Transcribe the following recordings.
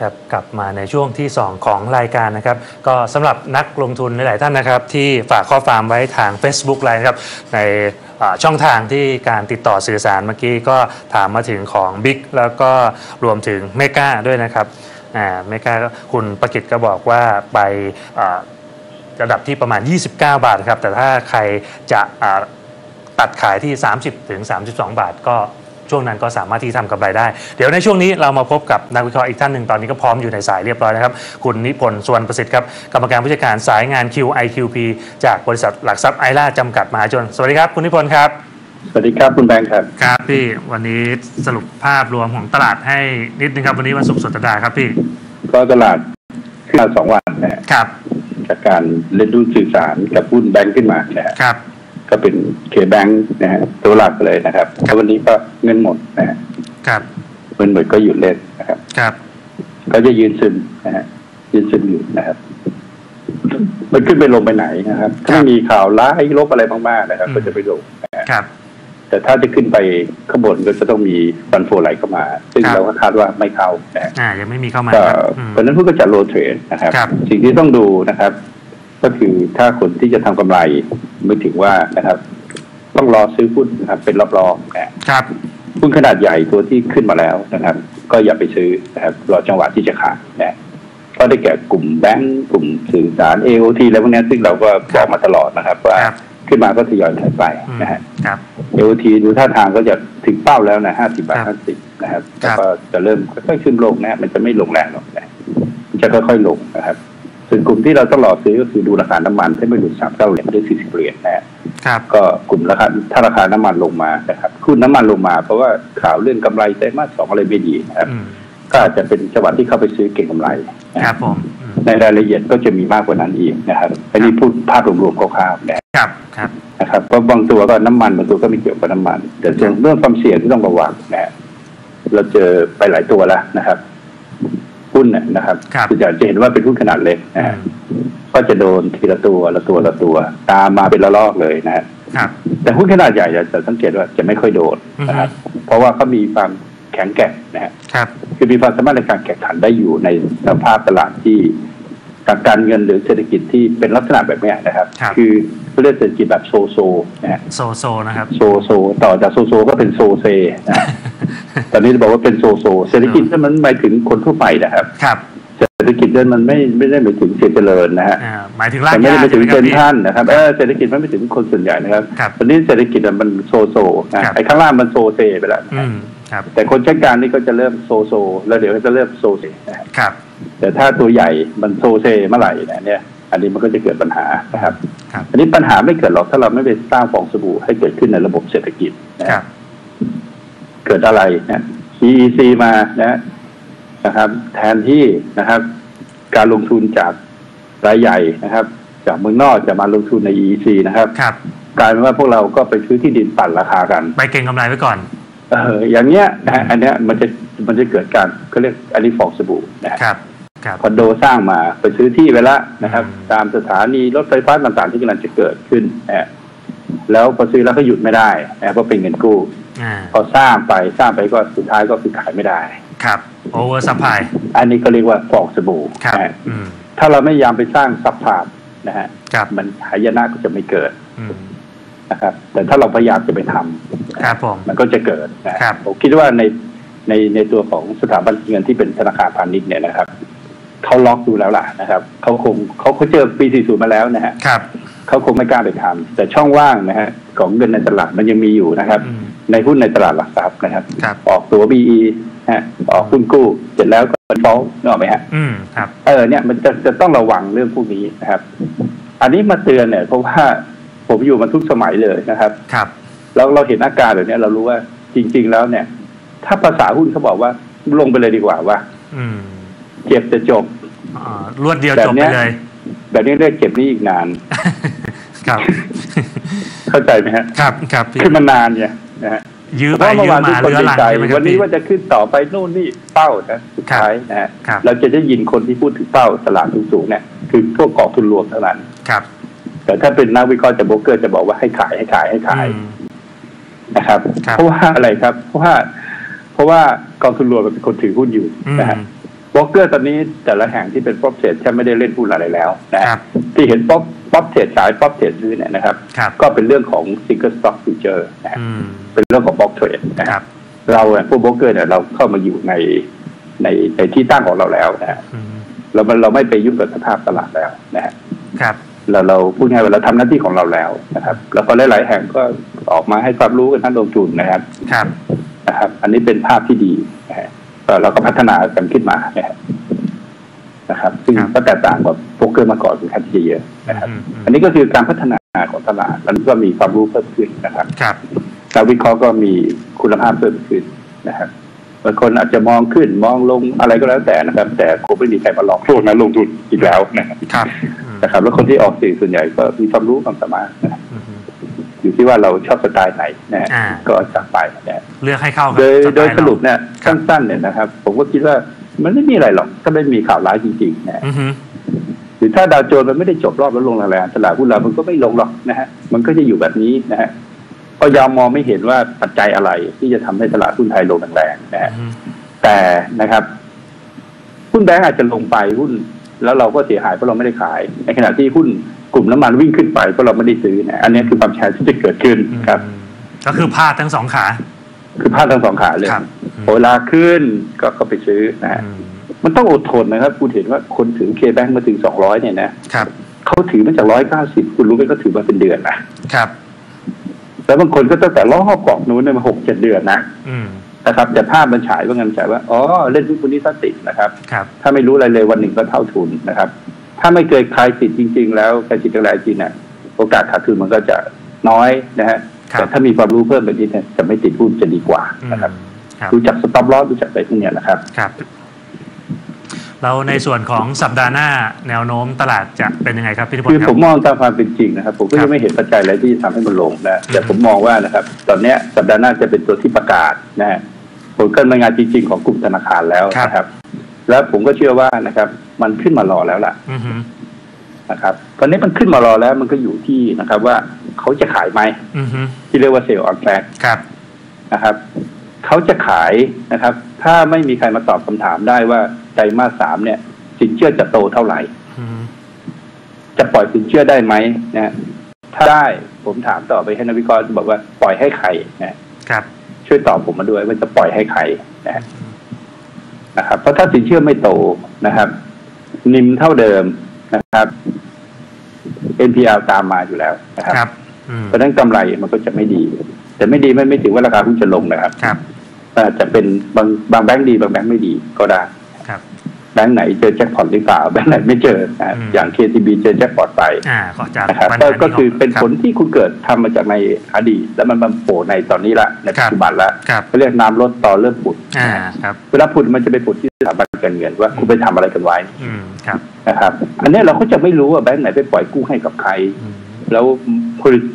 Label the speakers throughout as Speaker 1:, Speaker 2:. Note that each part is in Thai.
Speaker 1: ครับกลับมาในช่วงที่ 2 ของรายการนะครับ ก็สำหรับนักลงทุนหลายๆท่านนะครับ ที่ฝากข้อความไว้ทาง Facebook ไลน์นะครับ ในช่องทางที่การติดต่อสื่อสารเมื่อกี้ก็ถามมาถึงของ Big แล้วก็รวมถึงเมกาด้วยนะครับอ่าเมกาคุณประกิตก็บอกว่าไประดับที่ประมาณ 29 บาทครับ แต่ถ้าใครจะตัดขายที่ 30ถึง32 บาทก็ ช่วงนั้นก็สามารถที่ทำกำไรได้ เดี๋ยวในช่วงนี้เรามาพบกับนักวิเคราะห์อีกท่านหนึ่งตอนนี้ก็พร้อมอยู่ในสายเรียบร้อยนะครับ คุณนิพนธ์สวนประสิทธิ์ครับกรรมการผู้จัดการสายงาน QIQP จากบริษัทหลักทรัพย์ไอร่าจำกัดมหาชน สวัสดีครับคุณนิพนธ์ครับ
Speaker 2: สวัสดีครับคุณแบงค์ครับ
Speaker 1: ครับพี่วันนี้สรุปภาพรวมของตลาดให้นิดนึงครับวันนี้วันศุกร์สุดสัปดาห์ครับพี่
Speaker 2: ก็ตลาดขึ้นมาสองวันนะฮะ
Speaker 1: ครับ
Speaker 2: จากการเล่นหุ้นสื่อสารกับหุ้นแบงค์ขึ้นมานะฮะ
Speaker 1: ครับ
Speaker 2: ก็เป็นเคแบงค์นะฮะตัวหลักเลยนะครับแล้ววันนี้ก็เงินหมดนะฮะ
Speaker 1: ครับ
Speaker 2: เงินหมดก็หยุดเล่นนะครับ
Speaker 1: ครับ
Speaker 2: ก็จะยืนซึมนะฮะยืนซึมอยู่นะครับ มันขึ้นไปลงไปไหนนะครับ ถ้ามีข่าวร้ายลบอะไรมากๆนะครับ ก็จะไปลงนะฮะ
Speaker 1: ครับ
Speaker 2: แต่ถ้าจะขึ้นไปข้างบนก็จะต้องมีฟันโฟไหลเข้ามา ซึ่ง
Speaker 1: ครับ
Speaker 2: เราก็คาดว่าไม่เข้านะฮะ
Speaker 1: อ่ายังไม่มีเข้ามา
Speaker 2: ก็
Speaker 1: ครับอืม
Speaker 2: เพราะฉะนั้นพวกก็จะโรเทรดนะครับ
Speaker 1: ครับ
Speaker 2: สิ่งที่ต้องดูนะครับ ก็คือถ้าคนที่จะทำกำไรไม่ถึงว่านะครับ ต้องรอซื้อหุ้นนะครับเป็นรอบๆนะครับหุ้นขนาดใหญ่ตัวที่ขึ้นมาแล้วนะครับ ก็อย่าไปซื้อนะครับรอจังหวะที่จะขายนะก็ได้แก่กลุ่มแบงก์กลุ่มสื่อสาร AOT อะไรพวกนี้ซึ่งเราก็บอกมาตลอดนะครับ ว่า
Speaker 1: ครับ
Speaker 2: ขึ้นมาก็ทยอยขายไป
Speaker 1: อืม
Speaker 2: นะฮะ
Speaker 1: ครับ
Speaker 2: AOT ดูท่าทางก็จะถึงเป้าแล้วนะห้าสิบาท
Speaker 1: ครั
Speaker 2: ห้า
Speaker 1: บ
Speaker 2: สิบนะครับ
Speaker 1: ครั
Speaker 2: แล้ว
Speaker 1: บ
Speaker 2: ก็จะเริ่มค่อยๆขึ้นลงนะมันจะไม่ลงแรงหรอกนะมันจะค่อยๆลงนะครับ ส่วนกลุ่มที่เราต้องรอซื้อก็คือดูราคาน้ำมันถ้าไม่หลุดสามเก้าเหรียญหรือสี่สิบเหรียญนะฮะ
Speaker 1: ครับ
Speaker 2: ก็กลุ่มราคาถ้าราคาน้ำมันลงมานะครับคุณน้ำมันลงมา เพราะว่าข่าวเรื่องกำไรไตรมาสสองอะไรไม่ดีนะครับ
Speaker 1: อืม
Speaker 2: ก็อาจจะเป็นจังหวะที่เข้าไปซื้อเก็งกำไรนะ
Speaker 1: ค
Speaker 2: ค
Speaker 1: รั
Speaker 2: รั
Speaker 1: บบผมอืม
Speaker 2: ในรายละเอียดก็จะมีมากกว่านั้นอีกนะครับอันนี้พูดภาพรวมๆคร่าวๆนะ
Speaker 1: ครับครับ
Speaker 2: นะครับเพราะบางตัวก็น้ำมันบางตัวก็ไม่เกี่ยวกับน้ำมัน แต่ส่วนเรื่องความเสี่ยงที่ต้องระวังนะฮะเราเจอไปหลายตัวแล้วนะครับ หุ้นน่ะนะครับ
Speaker 1: ครับ
Speaker 2: อจะเห็นว่าเป็นหุ้นขนาดเล็กนะ
Speaker 1: อื
Speaker 2: ฮะ
Speaker 1: ม
Speaker 2: ก็จะโดนทีละตัวละตัวละตัว ตามมาเป็นระลอกเลยนะฮะ
Speaker 1: ครับ
Speaker 2: แต่หุ้นขนาดใหญ่จะจะสังเกตว่าจะไม่ค่อยโดนนะครับเพราะว่าเขามีความแข็งแกร่งนะฮะ
Speaker 1: ครับ
Speaker 2: คือมีความสามารถในการแข่งขันได้อยู่ในสภาพตลาดที่ ทางการเงินหรือเศรษฐกิจที่เป็นลักษณะแบบเนี้ยนะครับ
Speaker 1: ครับ
Speaker 2: อเขาเรียกเศรษฐกิจแบบโซโซนะฮะ
Speaker 1: โซโซนะครับ
Speaker 2: โซโซต่อจากโซโซก็เป็นโซเซนะฮะตอนนี้จะบอกว่าเป็นโซโซ เศรษฐกิจนั้นมันหมายถึงคนทั่วไปนะครับ
Speaker 1: ครับ
Speaker 2: เศรษฐกิจนั้นมันไม่ไม่ได้หมายถึงเศรษฐเจริญนะฮะ
Speaker 1: อ่าหมายถึงราก
Speaker 2: มันไม่
Speaker 1: หญ้า
Speaker 2: ได้หมายถึง
Speaker 1: ใช่
Speaker 2: เซ
Speaker 1: ไหม
Speaker 2: น
Speaker 1: ครับ
Speaker 2: ท่านนะครับเออเศรษฐกิจมันไม่ถึงคนส่วนใหญ่นะครับ
Speaker 1: ครับ
Speaker 2: ตอนนี้เศรษฐกิจอะมันโซโซนะครับไอ้ข้างล่างมันโซเซไปแล้วนะ
Speaker 1: อื
Speaker 2: ฮะ
Speaker 1: มครับ
Speaker 2: แต่คนใช้การนี่ก็จะเริ่มโซโซ แล้วเดี๋ยวก็จะเริ่มโซเซนะครับ
Speaker 1: ครับ
Speaker 2: แต่ถ้าตัวใหญ่มันโซเซเมื่อไหร่นะเนี่ย อันนี้มันก็จะเกิดปัญหานะครับ
Speaker 1: ครับ
Speaker 2: อันนี้ปัญหาไม่เกิดหรอกถ้าเราไม่ไปสร้างฟองสบู่ให้เกิดขึ้นในระบบเศรษฐกิจนะ
Speaker 1: ค
Speaker 2: ค
Speaker 1: รั
Speaker 2: รับบเกิดอะไรนะ EEC มานะนะครับ แทนที่นะครับ การลงทุนจากรายใหญ่นะครับ จากเมืองนอกจะมาลงทุนใน EEC นะครับ
Speaker 1: ครับ
Speaker 2: กลายเป็นว่าพวกเราก็ไปซื้อที่ดินปั่นราคากัน
Speaker 1: ไปเก็งกำไรไว้ก่อน
Speaker 2: เอออย่างเงี้ยนะฮะอันเนี้ยมันจะ มันจะเกิดการเขาเรียกอันนี้ฟองสบู่นะฮะ
Speaker 1: ครับครับ
Speaker 2: คอนโดสร้างมาไปซื้อที่ไปแล้วนะครับ
Speaker 1: อืม
Speaker 2: ตามสถานีรถไฟฟ้าต่างๆ ที่กำลังจะเกิดขึ้นนะฮะแล้วพอซื้อแล้วก็หยุดไม่ได้นะเพราะเป็นเงินกู้
Speaker 1: อ่า
Speaker 2: พอสร้างไปสร้างไปก็สุดท้ายก็คือขายไม่ได้
Speaker 1: ครับโอเวอร์ซัพพลาย
Speaker 2: อันนี้ก็เรียกว่าฟองสบู่
Speaker 1: ครับ
Speaker 2: นะฮะ
Speaker 1: อืม
Speaker 2: ถ้าเราไม่พยายามไปสร้างซัพพลายนะฮะ
Speaker 1: ครับ
Speaker 2: มันหายนะก็จะไม่เกิด
Speaker 1: อืม
Speaker 2: นะครับ แต่ถ้าเราพยายามจะไปทำ
Speaker 1: ครับผม
Speaker 2: มันก็จะเกิดนะฮะ
Speaker 1: ครับ
Speaker 2: ผมคิดว่าใน ในในตัวของสถาบันเงินที่เป็นธนาคารพาณิชย์เนี่ยนะครับเขาล็อกดูแล้วล่ะนะครับเขาคงเขาเขาเจอปี 40 มาแล้วนะฮะ
Speaker 1: ครับ
Speaker 2: เขาคงไม่กล้าไปทำแต่ช่องว่างนะฮะของเงินในตลาดมันยังมีอยู่นะครับ
Speaker 1: อืม
Speaker 2: ในหุ้นในตลาดหลักทรัพย์นะครับ
Speaker 1: ครับ
Speaker 2: ออกตัว BE ฮะออกหุ้นกู้เสร็จแล้วก็ฟ้องนึกออกไหมฮะ
Speaker 1: อืมครับ
Speaker 2: เออเนี่ยมันจะจะต้องระวังเรื่องพวกนี้นะครับ อันนี้มาเตือนเนี่ยเพราะว่าผมอยู่มาทุกสมัยเลยนะครับ
Speaker 1: ครับ
Speaker 2: แล้วเราเห็นอาการแบบเนี้ยเรารู้ว่าจริง ๆ แล้วเนี่ย ถ้าภาษาหุ้นเขาบอกว่าลงไปเลยดีกว่าว่า
Speaker 1: อืม
Speaker 2: เจ็บจะจบ
Speaker 1: อ่ารวดเดียว
Speaker 2: แบบ
Speaker 1: จบ
Speaker 2: เนี้
Speaker 1: ไป
Speaker 2: ย
Speaker 1: เลย
Speaker 2: แบบนี้เรียกเก็บหนี้อีกนาน
Speaker 1: ครับ
Speaker 2: เข้าใจไหมฮะ
Speaker 1: ครับครับพี่
Speaker 2: คือมันนานเนี่ยนะฮะ
Speaker 1: ยื้อ
Speaker 2: เพ
Speaker 1: ไป
Speaker 2: ราะเมื่
Speaker 1: ยื้
Speaker 2: อ
Speaker 1: อ
Speaker 2: วานทุก
Speaker 1: มา
Speaker 2: คน
Speaker 1: เรือ
Speaker 2: ดี
Speaker 1: รัง
Speaker 2: ใจ
Speaker 1: ใช่ไหมครั
Speaker 2: วั
Speaker 1: บ
Speaker 2: นนี้
Speaker 1: พี่
Speaker 2: ว่าจะขึ้นต่อไปนู่นนี่เป้านะสุดท้ายนะฮะ
Speaker 1: ครับ
Speaker 2: เราจะได้ยินคนที่พูดถึงเป้าตลาดสูงๆเนี่ยคือพวกกองทุนรวมเท่านั้น
Speaker 1: ครับ
Speaker 2: แต่ถ้าเป็นนักวิเคราะห์จากโบรกเกอร์จะบอกว่าให้ขายให้ขายให้ขาย
Speaker 1: อืม
Speaker 2: นะครับ
Speaker 1: ครับ
Speaker 2: เพราะว่าอะไรครับ เพราะว่า เพราะว่ากองทุนรวมมันเป็นคนถือหุ้นอยู่
Speaker 1: อืม
Speaker 2: นะฮะโบรกเกอร์ตอนนี้แต่ละแห่งที่เป็นป๊อปเทรดแทบไม่ได้เล่นหุ้นอะไรแล้วนะ
Speaker 1: ค
Speaker 2: ฮะ
Speaker 1: รับ
Speaker 2: ที่เห็นป๊อปป๊อปเทรดขายป๊อปเทรดซื้อเนี่ยนะครับ
Speaker 1: ครับ
Speaker 2: ก็เป็นเรื่องของ single stock future นะฮะ
Speaker 1: อืม
Speaker 2: เป็นเรื่องของบล็อกเทรดนะ
Speaker 1: ค
Speaker 2: ฮะ
Speaker 1: รับ
Speaker 2: เราเนี่ยพวกโบรกเกอร์เนี่ยเราเข้ามาอยู่ในในในที่ตั้งของเราแล้วนะฮะ
Speaker 1: อืม
Speaker 2: เรามันเราไม่ไปยุ่งกับสภาพตลาดแล้วนะฮะ
Speaker 1: ครับ
Speaker 2: เราเราพูดง่ายว่าเราทำหน้าที่ของเราแล้วนะครับ แล้วก็หลาย ๆ แห่งก็ออกมาให้ความรู้กันท่านลงทุนนะครับ
Speaker 1: ครับ
Speaker 2: นะครับ อันนี้เป็นภาพที่ดีนะฮะก็เราก็พัฒนากันขึ้นมานะครับนะครับซึ่ง
Speaker 1: ครับ
Speaker 2: ก็แตกต่างกับโบรกเกอร์มาก่อนเป็นขั้นที่เยอะนะครับ
Speaker 1: อืมอืม
Speaker 2: อันนี้ก็คือการพัฒนาของตลาดแล้วก็มีความรู้เพิ่มขึ้นนะครับ
Speaker 1: ครับ
Speaker 2: การวิเคราะห์ก็มีคุณภาพเพิ่มขึ้นนะครับบางคนอาจจะมองขึ้นมองลงอะไรก็แล้วแต่นะครับ แต่คงไม่มีใครมาหลอกพวกนั้นลงทุนอีกแล้วนะครับ
Speaker 1: ครับอืม
Speaker 2: นะครับ แล้วคนที่ออกสื่อส่วนใหญ่ก็มีความรู้ความสามารถนะครับ
Speaker 1: อืมอืม
Speaker 2: อยู่ที่ว่าเราชอบสไตล์ไหนนะฮะ
Speaker 1: อ่า
Speaker 2: ก็จัดไปนะฮะ
Speaker 1: เลือกให้เข้ากับ
Speaker 2: โดย
Speaker 1: สไตล์
Speaker 2: โดยสรุป
Speaker 1: เา
Speaker 2: เนี่ย
Speaker 1: ครับ
Speaker 2: สั้นๆเนี่ยนะครับ ผมก็คิดว่ามันไม่มีอะไรหรอก ถ้าไม่มีข่าวร้ายจริงๆนะฮะ
Speaker 1: อือฮึ
Speaker 2: หรือถ้าดาวโจนส์มันไม่ได้จบรอบแล้วลงแรงๆตลาดหุ้นเรามันก็ไม่ลงหรอกนะฮะมันก็จะอยู่แบบนี้นะฮะก็ยอมมองไม่เห็นว่าปัจจัยอะไรที่จะทำให้ตลาดหุ้นไทยลงแรงๆนะฮะ
Speaker 1: อือฮึ
Speaker 2: แต่นะครับหุ้นแบงก์อาจจะลงไปหุ้น แล้วเราก็เสียหายเพราะเราไม่ได้ขาย ในขณะที่หุ้น กลุ่มน้ำมันวิ่งขึ้นไปเพราะเราไม่ได้ซื้อนะอันนี้คือความแชร์ที่จะเกิดขึ้นครับ
Speaker 1: อืมก็คือพลาดทั้งสองขา
Speaker 2: คือพลาดทั้งสองขาเลย
Speaker 1: ครับ
Speaker 2: เวลาขึ้นก็ก็ไปซื้อนะฮะ
Speaker 1: อืม
Speaker 2: มันต้องอดทนนะครับ คุณเห็นว่าคนถือเคแบงก์มาถึงสองร้อยเนี่ยนะครับเขาถือมาจากร้อยเก้าสิบคุณรู้ไหมเขาถือมาเป็นเดือนนะครับ แล้วบางคนก็ตั้งแต่ล้อบกรอบนู้นเนี่ยมาหกเจ็ดเดือนนะ
Speaker 1: อืม
Speaker 2: นะครับ แต่ภาพมันฉายว่างันฉายว่าอ๋อเล่นหุ้นคนนี้ถ้าติดนะครับ
Speaker 1: ครับ
Speaker 2: ถ้าไม่รู้อะไรเลยวันหนึ่งก็เท่าทุนนะครับ ถ้าไม่เคยใครติดจริง ๆ แล้วใครติดอะไรจริงเนี่ยโอกาสขาดทุนมันก็จะน้อยนะฮะ
Speaker 1: ครับ
Speaker 2: แต่ถ้ามีความรู้เพิ่มแบบนี้เนี่ยจะไม่ติดหุ้นจะดีกว่า
Speaker 1: อืม
Speaker 2: นะครับ
Speaker 1: ครับ
Speaker 2: รู้จักสต็อปลอสรู้จักอะไรพวกเนี้ยนะครับ
Speaker 1: ครับเราในส่วนของสัปดาห์หน้าแนวโน้มตลาดจะเป็นยังไงครับพี่นิพน
Speaker 2: คือ
Speaker 1: ธ์ค
Speaker 2: ผ
Speaker 1: รับ
Speaker 2: มมองตามความเป็นจริงนะครับ ผมก็
Speaker 1: ครั
Speaker 2: ยั
Speaker 1: บ
Speaker 2: งไม่เห็นปัจจัยอะไรที่ทำให้มันลงนะแต่
Speaker 1: อืม
Speaker 2: ผมมองว่านะครับ ตอนเนี้ยสัปดาห์หน้าจะเป็นตัวที่ประกาศนะฮะผลการดำเนินงานจริง ๆ ของกลุ่มธนาคารแล้วนะครับ แล้วผมก็เชื่อว่านะครับ มันขึ้นมารอแล้วล่ะ
Speaker 1: อือฮึ
Speaker 2: นะครับ ตอนนี้มันขึ้นมารอแล้วมันก็อยู่ที่นะครับ ว่าเขาจะขายไหม
Speaker 1: อือฮึ
Speaker 2: ที่เรียกว่าเซลล์ออนแฟก
Speaker 1: ครับ
Speaker 2: นะครับเขาจะขายนะครับ ถ้าไม่มีใครมาตอบคำถามได้ว่าไตรมาสสามเนี่ย สินเชื่อจะโตเท่าไหร่
Speaker 1: อือฮึ
Speaker 2: จะปล่อยสินเชื่อได้ไหมนะฮะถ้าได้ผมถามต่อไปให้นักวิเคราะห์บอกว่าปล่อยให้ใครนะครับ ช่วยตอบผมมาด้วยว่าจะปล่อยให้ใครนะฮะนะครับ เพราะถ้าสินเชื่อไม่โตนะครับ นิมเท่าเดิมนะครับ NPL ตามมาอยู่แล้วนะครับ
Speaker 1: ครับอืม
Speaker 2: เพราะฉะนั้นกำไรมันก็จะไม่ดี แต่ไม่ดีไม่ไม่ถึงว่าราคาหุ้นจะลงนะครับ
Speaker 1: ครับ
Speaker 2: อาจจะเป็นบางบางแบงค์ดีบางแบงค์ไม่ดีก็ได้
Speaker 1: ครับ
Speaker 2: แบงค์ไหนเจอแจ็คพอตหรือเปล่าแบงค์ไหนไม่เจอนะ
Speaker 1: อืม
Speaker 2: อย่าง KTB เจอแจ็คพอตไป
Speaker 1: อ่าขอจาก
Speaker 2: นะครับ
Speaker 1: ปัญ
Speaker 2: ก็
Speaker 1: หา
Speaker 2: ก็
Speaker 1: นี้
Speaker 2: คือเป็น
Speaker 1: รับ
Speaker 2: ผลที่คุณเกิดทำมาจากในอดีตแล้วมันมาโผล่ในตอนนี้ละในปัจจุบันละ
Speaker 1: ครับ
Speaker 2: เขาเรียกน้ำลดต่อเริ่มผุด
Speaker 1: อ่าครับ
Speaker 2: เวลาผุดมันจะไปผุดที่สถาบัน การเงินว่าคุณไปทำอะไรกันไว้
Speaker 1: อืมครับ
Speaker 2: นะครับ อันนี้เราก็จะไม่รู้ว่าแบงค์ไหนไปปล่อยกู้ให้กับใคร
Speaker 1: อืม
Speaker 2: แล้ว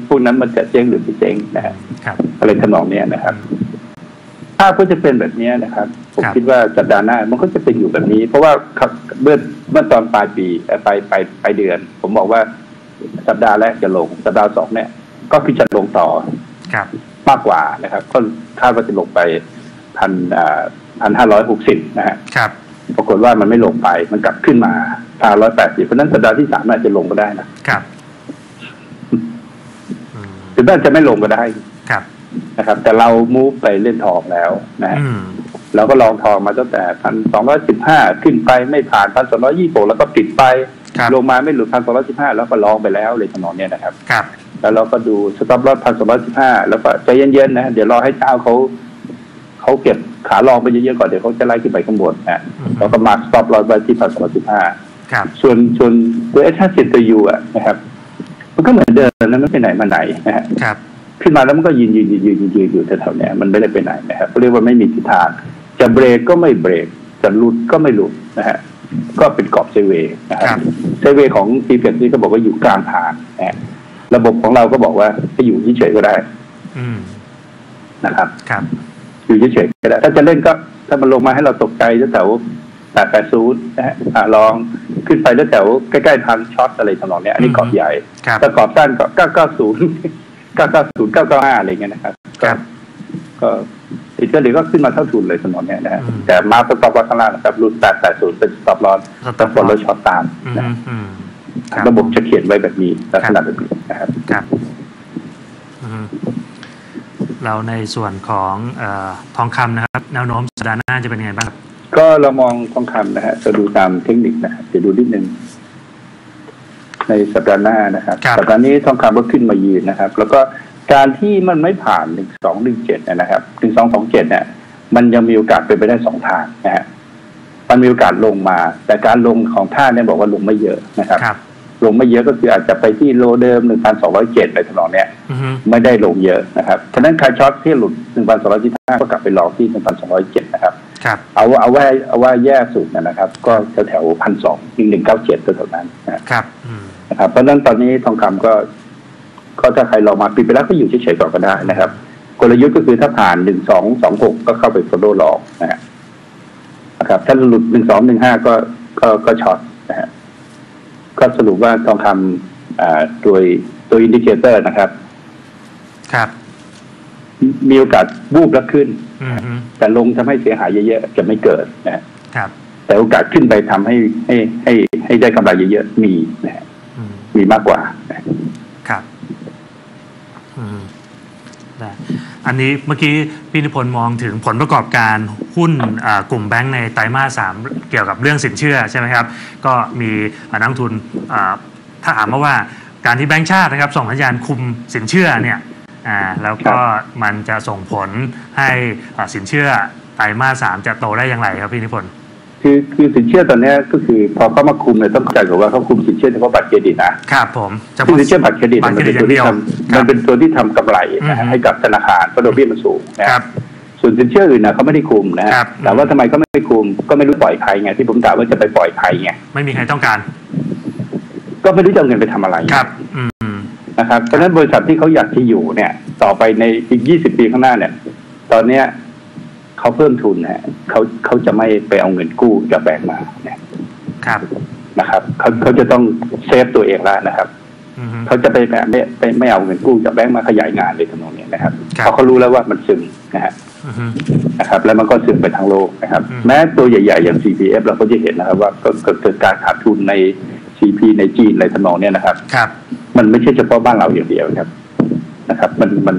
Speaker 2: พวกนั้นมันจะเจ๊งหรือไม่เจ๊งนะฮะ
Speaker 1: ครับ
Speaker 2: อะไรทำนองเนี้ยนะครับถ้าก็จะเป็นแบบเนี้ยนะครับ ผม
Speaker 1: ครับ
Speaker 2: คิดว่าสัปดาห์หน้ามันก็จะเป็นอยู่แบบนี้ เพราะว่าครับเมื่อเมื่อตอนปลายปีเอ่อปลายปลายปลายเดือน ผมบอกว่าสัปดาห์แรกจะลง สัปดาห์สองเนี่ย ก็คือจะลงต่อ
Speaker 1: ครับ
Speaker 2: มากกว่านะครับ ก็คาดว่าจะลงไปพันพันห้าร้อยหกสิบนะฮะ
Speaker 1: ครับ
Speaker 2: ปรากฏว่ามันไม่ลงไป มันกลับขึ้นมาพันร้อยแปดสิบเพราะฉะนั้นสัปดาห์ที่สามอาจจะลงก็ได้นะครับ
Speaker 1: อืม
Speaker 2: หรือแม้จะไม่ลงก็ได้
Speaker 1: ครับ
Speaker 2: นะครับ แต่เรามูฟไปเล่นทองแล้วนะฮะ
Speaker 1: อืม
Speaker 2: เราก็ลองทองมาตั้งแต่พันสองร้อยสิบห้าขึ้นไปไม่ผ่านพันสองร้อยี่สิบแล้วก็ปิดไป
Speaker 1: ครับ
Speaker 2: ลงมาไม่หลุดพันสองร้อยสิบห้าแล้วก็ลองไปแล้วเลยทำนองเนี้ยนะครับ
Speaker 1: ครับ
Speaker 2: แล้วเราก็ดูสต็อปลอสพันสองร้อยสิบห้าแล้วก็ใจเย็นๆนะเดี๋ยวรอให้เจ้าเขา เขาเก็บขาลองไปเยอะๆก่อนเดี๋ยวเขาจะไล่ขึ้นไปข้างบนนะ
Speaker 1: อืม
Speaker 2: แล้วก็มาสต็อปลอสไว้ที่พันสองร้อยสิบห้า
Speaker 1: ครับ
Speaker 2: ส่วนส่วนตัวเอชห้าสิบตัวยูอะนะครับ มันก็เหมือนเดิมนะมันไปไหนมาไหนนะฮะ
Speaker 1: ครับ
Speaker 2: ขึ้นมาแล้วมันก็ยืนยืนยืนยืนยืนยืนอยู่แถวๆเนี้ยมันไม่ได้ไปไหนนะครับเขาเรียกว่าไม่มีทิศทางจะเบรกก็ไม่เบรกจะหลุดก็ไม่หลุดนะฮะก็เป็นกรอบเซเวย์นะค
Speaker 1: ครั
Speaker 2: รับบเซเวย์ของซีเฟนี่ก็บอกว่าอยู่กลางทางนะฮะระบบของเราก็บอกว่าจะอยู่เฉยๆก็ได้
Speaker 1: อืม
Speaker 2: นะครับ
Speaker 1: ครับ
Speaker 2: อยู่เฉยๆก็ได้ถ้าจะเล่นก็ถ้ามันลงมาให้เราตกใจแถวแปดแปดศูนย์นะฮะอ่าลองขึ้นไปแถวใกล้ๆพันช็อตอะไรทำนองเนี้ยอันนี้กรอบใหญ่
Speaker 1: ครับ
Speaker 2: ถ้ากรอบสั้นก็เก้าเก้าศูนย์เก้าเก้าศูนย์เก้าเก้าห้าอะไรเงี้ยนะครับ
Speaker 1: ครับ
Speaker 2: ก็ติดก็เดี๋ยวก็ขึ้นมาเท่าทุนเลยถนนเนี่ยนะฮะ
Speaker 1: อืม
Speaker 2: แต่มาสต็อปลอสข้างล่างนะครับรุ่นแปดแปดศูนย์เป็นสต็อปลอส
Speaker 1: สต็
Speaker 2: แต่
Speaker 1: อป
Speaker 2: คนเราช็อตตาม
Speaker 1: อืม
Speaker 2: นะ
Speaker 1: อืมครับ
Speaker 2: ระบบจะเขียนไว้แบบนี้ลักษณะแบบนี้นะครับ
Speaker 1: ครับอืมแล้วในส่วนของเออทองคำนะครับ แนวโน้มสัปดาห์หน้าจะเป็นยังไงบ้างครับ
Speaker 2: ก็เรามองทองคำนะฮะจะดูตามเทคนิคนะครับจะดูนิดนึงในสัปดาห์หน้านะครับ
Speaker 1: ครับ
Speaker 2: สัปดาห์นี้ทองคำก็ขึ้นมายืนนะครับ แล้วก็การที่มันไม่ผ่านหนึ่งสองหนึ่งเจ็ดนะครับหนึ่งสองสองเจ็ดเนี่ย มันยังมีโอกาสเป็นไปได้สองทางนะฮะมันมีโอกาสลงมา แต่การลงของท่าเนี่ยบอกว่าลงไม่เยอะนะครับ
Speaker 1: ครับ
Speaker 2: ลงไม่เยอะก็คืออาจจะไปที่โลเดิมหนึ่งพันสองร้อยเจ็ดอะไรทำนองเนี้ย
Speaker 1: อือฮึ
Speaker 2: ไม่ได้ลงเยอะนะครับฉะนั้นใครช็อตที่หลุดหนึ่งพันสองร้อยที่ห้าก็กลับไปรอที่หนึ่งพันสองร้อยเจ็ดนะครับ
Speaker 1: ครับ
Speaker 2: เอาว่าเอาว่าเอาว่าแย่สุดนะครับ ก็แถวแถวพันสองหนึ่งหนึ่งเก้าเจ็ดแถวๆนั้นนะครับ
Speaker 1: อืม
Speaker 2: นะครับ เพราะฉะนั้นตอนนี้ทองคำก็ ก็ถ้าใครลองมาปิดไปแล้วก็อยู่เฉยๆก่อนก็ได้นะครับ กลยุทธ์ก็คือถ้าผ่านหนึ่งสองสองหกก็เข้าไปโฟโล่ลองนะฮะนะครับ ถ้าหลุดหนึ่งสองหนึ่งห้าก็ก็ก็ช็อตนะฮะก็สรุปว่าทองคำอ่าโดยโดยอินดิเคเตอร์นะครับ
Speaker 1: ครับ
Speaker 2: มีโอกาสวูบแล้วขึ้น
Speaker 1: อืมฮึ
Speaker 2: แต่ลงทำให้เสียหายเยอะๆจะไม่เกิดนะฮะ
Speaker 1: ครับ
Speaker 2: แต่โอกาสขึ้นไปทำให้ให้ให้ให้ได้กำไรเยอะๆมีนะฮะ
Speaker 1: อืม
Speaker 2: มีมากกว่านะ
Speaker 1: ครับอืมได้อันนี้เมื่อกี้พี่นิพนธ์มองถึงผลประกอบการหุ้นอ่ากลุ่มแบงก์ในไตรมาสสามเกี่ยวกับเรื่องสินเชื่อใช่ไหมครับ ก็มีอ่านักลงทุนอ่าถ้าถามมาว่าการที่แบงก์ชาตินะครับส่งสัญญาณคุมสินเชื่อเนี่ย อ่าแล้วก็มันจะส่งผลให้อ่าสินเชื่อไตรมาสสามจะโตได้อย่างไรครับพี่นิพนธ์
Speaker 2: คือคือสินเชื่อตอนเนี้ยก็คือพอเขามาคุมเนี่ยต้องเข้าใจก่อนว่าเขาคุมสินเชื่อเฉพาะบัตรเครดิตนะครับ
Speaker 1: ผมเฉ
Speaker 2: ซึ่ง
Speaker 1: พาะ
Speaker 2: สินเชื่อบัตรเครดิต
Speaker 1: บัตร
Speaker 2: มัน
Speaker 1: เครดิ
Speaker 2: เป็น
Speaker 1: ต
Speaker 2: ตัวที่
Speaker 1: อย่าง
Speaker 2: ท
Speaker 1: เดียวำ
Speaker 2: มันเป็นตัวที่ทำกำไรนะ
Speaker 1: อื
Speaker 2: ฮะ
Speaker 1: อฮึ
Speaker 2: ให้กับธนาคารเพราะดอกเบี้ยมันสูงนะฮะ
Speaker 1: ครับ
Speaker 2: ส่วนสินเชื่ออื่นนะเขาไม่ได้คุมนะฮะ
Speaker 1: ครับ
Speaker 2: แต่ว่าทำไมก็ไม่คุมก็ไม่รู้ปล่อยใครไงที่ผมถามว่าจะไปปล่อยใครไง
Speaker 1: ไม่มีใครต้องการ
Speaker 2: ก็ไม่รู้จะเอาเงินไปทำอะไร
Speaker 1: ครับอืม
Speaker 2: นะครับเพราะฉะนั้นบริษัทที่เขาอยากจะอยู่เนี่ย ต่อไปในอีก20ปีข้างหน้าเนี่ย ตอนเนี้ยเขาเพิ่มทุนนะฮะเขาเขาจะไม่ไปเอาเงินกู้จากแบงก์มาเนี่ย
Speaker 1: ครับ
Speaker 2: นะครับเขาเขาจะต้องเซฟตัวเองแล้วนะครับ
Speaker 1: อืมฮึ
Speaker 2: เขาจะไปแบบไม่ไม่ไม่เอาเงินกู้จากแบงก์มาขยายงานเลยทำนองเนี้ยนะครับ
Speaker 1: ครับ
Speaker 2: เพราะเขารู้แล้วว่ามันซึมนะฮะ
Speaker 1: อืมฮึ
Speaker 2: นะครับ แล้วมันก็ซึมไปทั้งโลกนะครับ
Speaker 1: อืม
Speaker 2: แม้ตัวใหญ่ๆ อย่าง CPF เราก็จะเห็นนะครับ ว่าก็เกิดเกิดการขาดทุนใน CP ในจีนอะไรทำนองเนี้ยนะครับ
Speaker 1: ครับ
Speaker 2: มันไม่ใช่เฉพาะบ้านเราอย่างเดียวครับนะครับ มันมัน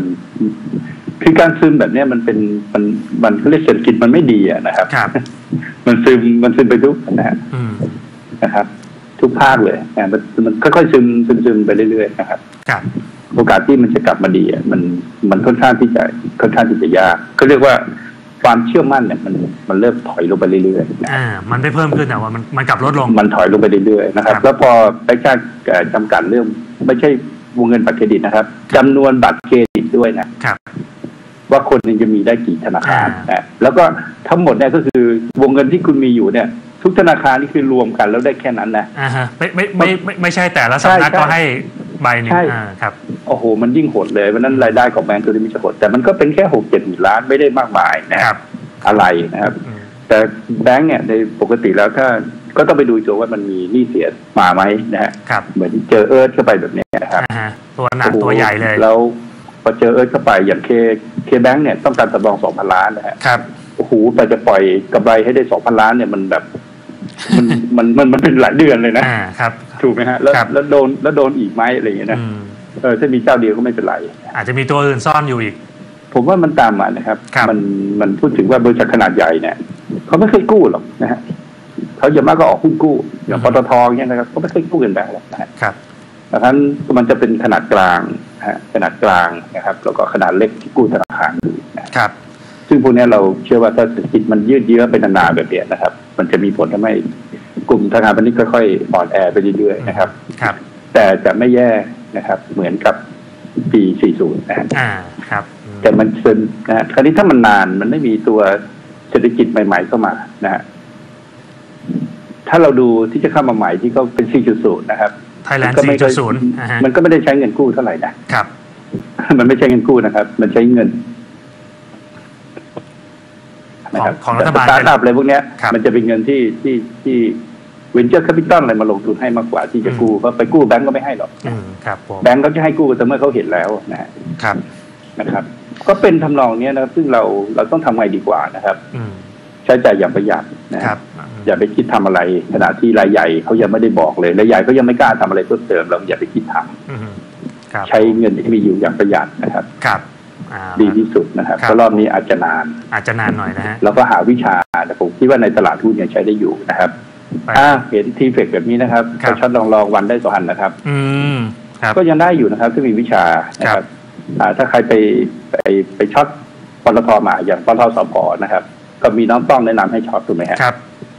Speaker 2: คือการซึมแบบเนี้ยมันเป็นมันมันเขาเรียกเศรษฐกิจมันไม่ดีอะนะครับ
Speaker 1: ครับ
Speaker 2: มันซึมมันซึมไปทุกนะฮะ
Speaker 1: อืม
Speaker 2: นะครับ ทุกภาคเลยนะมันมันค่อยๆซึมซึมซึมไปเรื่อยๆนะครับ
Speaker 1: ครับ
Speaker 2: โอกาสที่มันจะกลับมาดีอะมันมันค่อนข้างที่จะค่อนข้างที่จะยากเขาเรียกว่าความเชื่อมั่นเนี่ยมันมันเริ่มถอยลงไปเรื่อยๆนะ
Speaker 1: อ่ามันไม่เพิ่มขึ้นแต่ว่ามันมันกลับลดลง
Speaker 2: มันถอยลงไปเรื่อยๆนะครับ
Speaker 1: ครับ
Speaker 2: แล้วพอไปชาติเอ่อจำกัดเรื่อง ไม่ใช่วงเงินบัตรเครดิตนะครับจำนวนบัตรเครดิตด้วยนะ
Speaker 1: ครับ
Speaker 2: ว่าคนหนึงจะมีได้กี่ธนาคาร
Speaker 1: อ่า
Speaker 2: นะแล้วก็ทั้งหมดเนี่ยก็คือวงเงินที่คุณมีอยู่เนี่ย ทุกธนาคารนี่คือรวมกันแล้วได้แค่นั้นนะ
Speaker 1: อ่าฮะไม่ไม่ไม่ไม่ไม่ใช่แต่ละสำนัก
Speaker 2: ใช่
Speaker 1: ก็ให้ใบหนึ่ง
Speaker 2: ใช่
Speaker 1: อ่าครับ
Speaker 2: โอ้โห มันยิ่งโหดเลยเพราะฉะนั้นรายได้ของแบงก์ตัวนี้มันจะโหดแต่มันก็เป็นแค่หกเจ็ดหมื่นล้านไม่ได้มากมายนะ
Speaker 1: ค
Speaker 2: ค
Speaker 1: รั
Speaker 2: รับบอะไรนะครับ
Speaker 1: อืม
Speaker 2: แต่แบงก์เนี่ยในปกติแล้วถ้า ก็ต้องไปดูตัวว่ามันมีหนี้เสียมาไหมนะฮะ
Speaker 1: ครับ
Speaker 2: เหมือนเจอเอิร์ธเข้าไปแบบเนี้ยนะครับ
Speaker 1: อ่าฮะตัวหนักตัวใหญ่เลย
Speaker 2: แล้วพอเจอเอิร์ธเข้าไปอย่างเคเคแบงก์เนี่ยต้องการสำรองสองพันล้านนะฮะ
Speaker 1: ครับ
Speaker 2: โอ้โหแต่จะปล่อยกำไรให้ได้สองพันล้านเนี่ยมันแบบ มันมันมันมันเป็นหลายเดือนเลยนะ
Speaker 1: อ่าครับ
Speaker 2: ถูกไหมฮะ แล้ว
Speaker 1: ครับ
Speaker 2: แล้วโดนแล้วโดนอีกไหมอะไรอย่างเงี้ยนะ
Speaker 1: อืม
Speaker 2: เออถ้ามีเจ้าเดียวก็ไม่เป็นไร
Speaker 1: อาจจะมีตัวอื่นซ่อนอยู่อีก
Speaker 2: ผมว่ามันตามมานะครับ
Speaker 1: ครับ
Speaker 2: มันมันพูดถึงว่าบริษัทขนาดใหญ่เนี่ยเขาไม่เคยกู้หรอกนะฮะ เขาอย่ามากก็ออกหุ้นกู้อย่างปตทเนี่ยนะครับเขาไม่เคยกู้เงินแบงก์หรอกนะฮะ
Speaker 1: ครับ
Speaker 2: ดังนั้นมันจะเป็นขนาดกลางนะฮะขนาดกลางนะครับ แล้วก็ขนาดเล็กที่กู้ธนาคารอยู่นะครับ ซึ่งพวกเนี้ยเราเชื่อว่าถ้าเศรษฐกิจมันยืดเยื้อไปนานๆแบบเนี้ยนะครับ มันจะมีผลทำให้กลุ่มธนาคารพาณิชย์ค่อยๆอ่อนแอไปเรื่อยๆนะครับ
Speaker 1: ครับ
Speaker 2: แต่จะไม่แย่นะครับ เหมือนกับปี 40 นะฮะ
Speaker 1: อ่าครับอืม
Speaker 2: แต่มันซึมนะฮะคราวนี้ถ้ามันนานมันไม่มีตัวเศรษฐกิจใหม่ ๆ เข้ามานะฮะ ถ้าเราดูที่จะเข้ามาใหม่ที่เขาเป็น 4.0 นะครับ
Speaker 1: ไทยแลนด์
Speaker 2: ก็ไม่ค่อย
Speaker 1: 4.0อ่าฮะ
Speaker 2: มันก็ไม่ได้ใช้เงินกู้เท่าไหร่นะ
Speaker 1: ครับ
Speaker 2: มันไม่ใช่เงินกู้นะครับ มันใช้เงิน
Speaker 1: ของของรัฐบาล
Speaker 2: สตาร์ทอัพอะไรพวกเนี้ย
Speaker 1: ครับ
Speaker 2: มันจะเป็นเงินที่ที่ที่เวนเจอร์แคปิตอลอะไรมาลงทุนให้มากกว่าที่จะกู้เพราะไปกู้แบงก์ก็ไม่ให้หรอก
Speaker 1: อืมครับผม
Speaker 2: แบงก์เขาจะให้กู้แต่เมื่อเขาเห็นแล้วนะฮะ
Speaker 1: ครับ
Speaker 2: นะครับ ก็เป็นทำนองเนี้ยนะครับซึ่งเราเราต้องทำไงดีกว่านะครับ
Speaker 1: อืม
Speaker 2: ใช้จ่ายอย่างประหยัดนะ
Speaker 1: ค
Speaker 2: ค
Speaker 1: รั
Speaker 2: รั
Speaker 1: บบ
Speaker 2: อย่าไปคิดทำอะไรขณะที่รายใหญ่เขายังไม่ได้บอกเลยรายใหญ่ก็ยังไม่กล้าทำอะไรเพิ่มเติมเราอย่าไปคิดทำ
Speaker 1: อืมครับ
Speaker 2: ใช้เงินที่มีอยู่อย่างประหยัดนะครับ
Speaker 1: ครับอ่า
Speaker 2: ดีที่สุดนะครับ
Speaker 1: ครับ
Speaker 2: เพราะรอบนี้อาจจะนาน
Speaker 1: อาจจะนานหน่อยนะฮะ
Speaker 2: แล้วก็หาวิชาแต่ผมคิดว่าในตลาดหุ้นยังใช้ได้อยู่นะครับ
Speaker 1: ไป
Speaker 2: ถ้าเห็นทีเฟกแบบนี้นะครับ
Speaker 1: ครับ
Speaker 2: ก็ช็อตลองลองวันได้สองพันนะครับ
Speaker 1: อืมครับ
Speaker 2: ก็ยังได้อยู่นะครับที่มีวิชานะค
Speaker 1: ครั
Speaker 2: รับบอ่าถ้าใครไปไปไปช็อตปตทมาอย่างปตทสพนะครับ ก็มีน้องต้องแนะนำให้ช็อตถูกไหมฮะ
Speaker 1: ครับ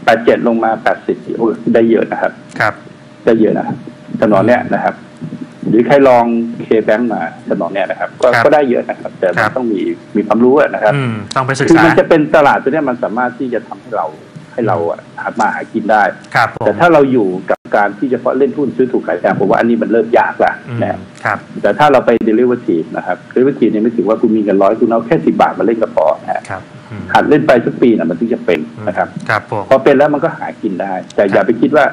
Speaker 2: แปดเจ็ดลงมาแปดสิบได้เยอะนะครับ
Speaker 1: ครับ
Speaker 2: ได้เยอะนะครับถนนเนี้ยนะครับ หรือใครลองเคแบงมาถนนเนี้ยนะครับ ก็
Speaker 1: ครับ
Speaker 2: ก็ได้เยอะนะครับ แต่มั
Speaker 1: ครั
Speaker 2: น
Speaker 1: บ
Speaker 2: ต้องมีมีความรู้อะนะครับ
Speaker 1: อืมต้องไปศึก
Speaker 2: คือ
Speaker 1: ษา
Speaker 2: มันจะเป็นตลาดตัวเนี้ยมันสามารถที่จะทำให้เราให้เราอะหามาหากินได้
Speaker 1: ครับผ
Speaker 2: แต่
Speaker 1: ม
Speaker 2: ถ้าเราอยู่กับการที่เฉพาะเล่นหุ้นซื้อถูกขายแพงผมว่าอันนี้มันเริ่มยากละ
Speaker 1: อืม
Speaker 2: นะครับ
Speaker 1: ครับ
Speaker 2: แต่ถ้าเราไป derivative นะครับ derivative เนี่ยไม่ถือว่าคุณมีเงินร้อยคุณเอาแค่สิบาทมาเล่นกระป๋อนะฮะ
Speaker 1: ครับอืม
Speaker 2: หัดเล่นไปสักปีนะมันถึงจะเป็นนะครับ
Speaker 1: ครับผม
Speaker 2: พอเป็นแล้วมันก็หากินได้ แต่อย่าไปคิดว่า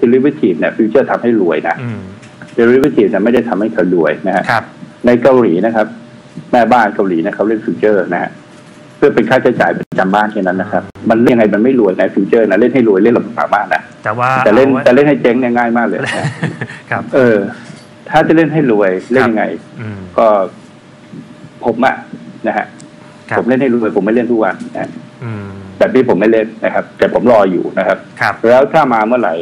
Speaker 2: derivative เนี่ยฟิวเจอร์ทำให้รวยนะ
Speaker 1: อืม
Speaker 2: derivative เนี่ยไม่ได้ทำให้เขารวยนะฮะ
Speaker 1: ครับ
Speaker 2: ในเกาหลีนะครับ แม่บ้านเกาหลีเนี่ยเขาเล่นฟิวเจอร์นะฮะเพื่อเป็นค่าใช้จ่ายประจำบ้านแค่นั้นนะครับ มันเล่นยังไงมันไม่รวยในฟิวเจอร์นะเล่นให้รวยเล่นลำบากมากนะ
Speaker 1: แต่ว่า
Speaker 2: แต่เล่น
Speaker 1: อาไว้
Speaker 2: แต่เล่นให้เจ๊งเนี่ยง่ายมากเลยนะ
Speaker 1: ครับ
Speaker 2: เออ ถ้าจะเล่นให้รวยเล่นยังไง
Speaker 1: อืม
Speaker 2: ก็ผมอะนะฮะ
Speaker 1: ครับ
Speaker 2: ผมเล่นให้รวยผมไม่เล่นทุกวันนะฮะ
Speaker 1: อืม
Speaker 2: แบบนี้ผมไม่เล่นนะครับ แต่ผมรออยู่นะครับ
Speaker 1: ครับ
Speaker 2: แล้วถ้ามาเมื่อไหร่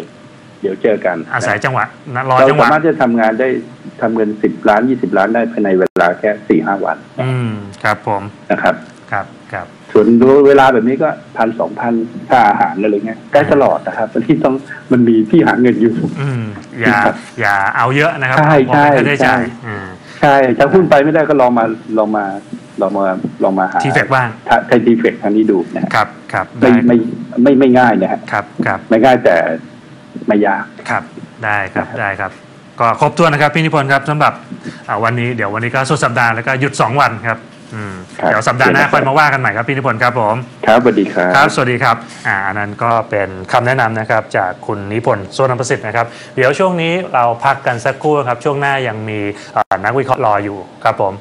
Speaker 2: เดี๋ยวเจอกัน
Speaker 1: อาศัย
Speaker 2: นะ
Speaker 1: จังหวะนะรอ
Speaker 2: เรา
Speaker 1: จังหะ
Speaker 2: สาวมารถจะทำงานได้ทำเงินสิบล้านยี่สิบล้านได้ภายในเวลาแค่สี่ห้าวัน
Speaker 1: อืมครับผม
Speaker 2: นะครับ
Speaker 1: ครับครับ
Speaker 2: ส่วนดูเวลาแบบนี้ก็พันสองพันค่าอาหารอะไรเงี้ยได้ตลอดนะครับมันที่ต้องมันมีที่หาเงินอยู่
Speaker 1: อืมอย่า
Speaker 2: ครับ
Speaker 1: อย่าเอาเยอะนะครับ
Speaker 2: ใช่
Speaker 1: พอเป็นค่า
Speaker 2: ใช่
Speaker 1: ใช้จ่าย
Speaker 2: ใช่
Speaker 1: อืม
Speaker 2: ใช่ถ้าหุ้นไปไม่ได้ก็ลองมาลองมา ลองมาลองมาหา
Speaker 1: ทีเฟกบ้าง
Speaker 2: ถ้าไทยทีเฟกทางนี้ดูนะฮะ
Speaker 1: ครับครับ
Speaker 2: ไม่
Speaker 1: ได้
Speaker 2: ไม่ไม่ไม่ง่ายนะฮะ
Speaker 1: ครับครับ
Speaker 2: ไม่ง่ายแต่ไม่ยาก
Speaker 1: ครับได้ครับ
Speaker 2: นะครับ
Speaker 1: ได้ครับ ก็ครบถ้วนนะครับพี่นิพนธ์ครับสำหรับอ่าวันนี้เดี๋ยววันนี้ก็สุดสัปดาห์แล้วก็หยุด2วันครับอืม
Speaker 2: ครับ
Speaker 1: เดี๋ยวสัปดาห์หน้าค่อยมาว่ากันใหม่ครับพี่นิพนธ์ครับผม
Speaker 2: ครับสวัสดีครับ
Speaker 1: ครับสวัสดีครับอ่าอันนั้นก็เป็นคำแนะนำนะครับจากคุณนิพนธ์โซนประสิทธิ์นะครับเดี๋ยวช่วงนี้เราพักกันสักครู่ครับช่วงหน้ายังมีอ่านักวิเคราะห์รออยู่ครับผม